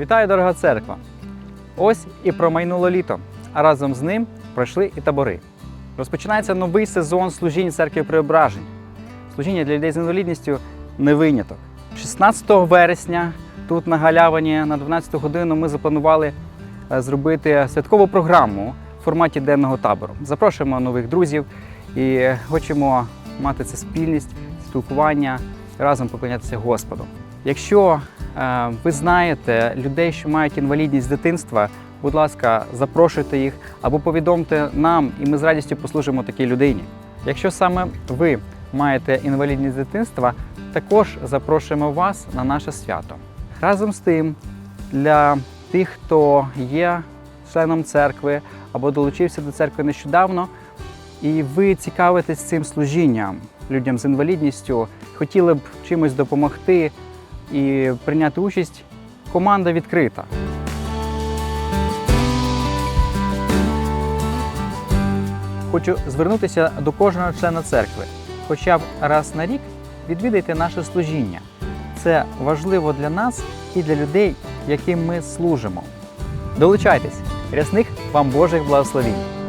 Вітаю, дорога церква! Ось і промайнуло літо, а разом з ним пройшли і табори. Розпочинається новий сезон служінь церкви Преображень. Служіння для людей з інвалідністю не виняток. 16 вересня тут на галявині на 12 годину ми запланували е, зробити святкову програму в форматі денного табору. Запрошуємо нових друзів і хочемо мати це спільність, спілкування, разом поклонятися Господу. Якщо ви знаєте людей, що мають інвалідність з дитинства, будь ласка, запрошуйте їх або повідомте нам, і ми з радістю послужимо такій людині. Якщо саме ви маєте інвалідність з дитинства, також запрошуємо вас на наше свято. Разом з тим, для тих, хто є членом церкви або долучився до церкви нещодавно, і ви цікавитесь цим служінням людям з інвалідністю, хотіли б чимось допомогти і прийняти участь, команда відкрита. Хочу звернутися до кожного члена церкви. Хоча б раз на рік відвідайте наше служіння. Це важливо для нас і для людей, яким ми служимо. Долучайтесь! Рясних вам Божих благословінь!